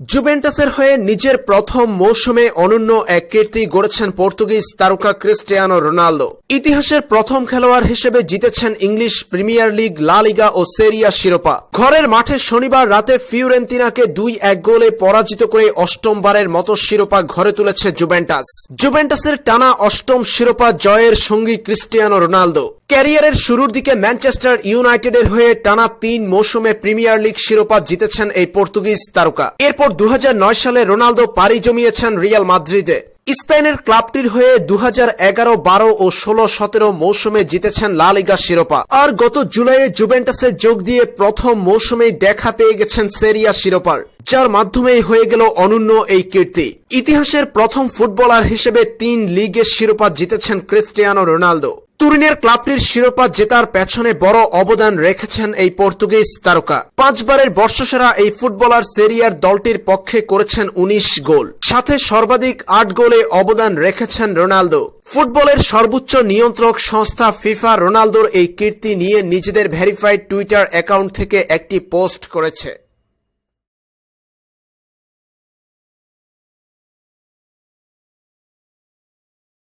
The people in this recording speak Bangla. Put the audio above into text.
জুভেন্টাসের হয়ে নিজের প্রথম মৌসুমে অনন্য এক কীর্তি গড়েছেন পর্তুগিজ তারকা ক্রিস্টিয়ানো রোনালদো। ইতিহাসের প্রথম খেলোয়াড় হিসেবে জিতেছেন ইংলিশ প্রিমিয়ার লিগ, লা লিগা ও সেরিয়া শিরোপা। ঘরের মাঠে শনিবার রাতে ফিউরেন্তিনাকে দুই এক গোলে পরাজিত করে অষ্টমবারের মতো শিরোপা ঘরে তুলেছে জুভেন্টাস। জুভেন্টাসের টানা অষ্টম শিরোপা জয়ের সঙ্গী ক্রিস্টিয়ানো রোনালদো। ক্যারিয়ারের শুরুর দিকে ম্যানচেস্টার ইউনাইটেডের হয়ে টানা তিন মৌসুমে প্রিমিয়ার লিগ শিরোপা জিতেছেন এই পর্তুগিজ তারকা। এরপর দু হাজার নয় সালে রোনালদো পাড়ি জমিয়েছেন রিয়াল মাদ্রিদে। স্পেনের ক্লাবটির হয়ে দু এগারো, বারো ও ষোলো, সতেরো মৌসুমে জিতেছেন লা লিগা শিরোপা। আর গত জুলাইয়ে জুভেন্টাসে যোগ দিয়ে প্রথম মৌসুমেই দেখা পেয়ে গেছেন সেরিয়া শিরোপার, যার মাধ্যমেই হয়ে গেল অনন্য এই কীর্তি। ইতিহাসের প্রথম ফুটবলার হিসেবে তিন লিগের শিরোপা জিতেছেন ক্রিস্টিয়ানো রোনালদো। তুরিনের ক্লাবটির শিরোপা জেতার পেছনে বড় অবদান রেখেছেন এই পর্তুগিজ তারকা। পাঁচবারের বর্ষসেরা এই ফুটবলার সেরিয়ার দলটির পক্ষে করেছেন ১৯ গোল। সাথে সর্বাধিক আট গোলে অবদান রেখেছেন রোনালদো। ফুটবলের সর্বোচ্চ নিয়ন্ত্রক সংস্থা ফিফা রোনালদোর এই কীর্তি নিয়ে নিজেদের ভেরিফাইড টুইটার অ্যাকাউন্ট থেকে একটি পোস্ট করেছে।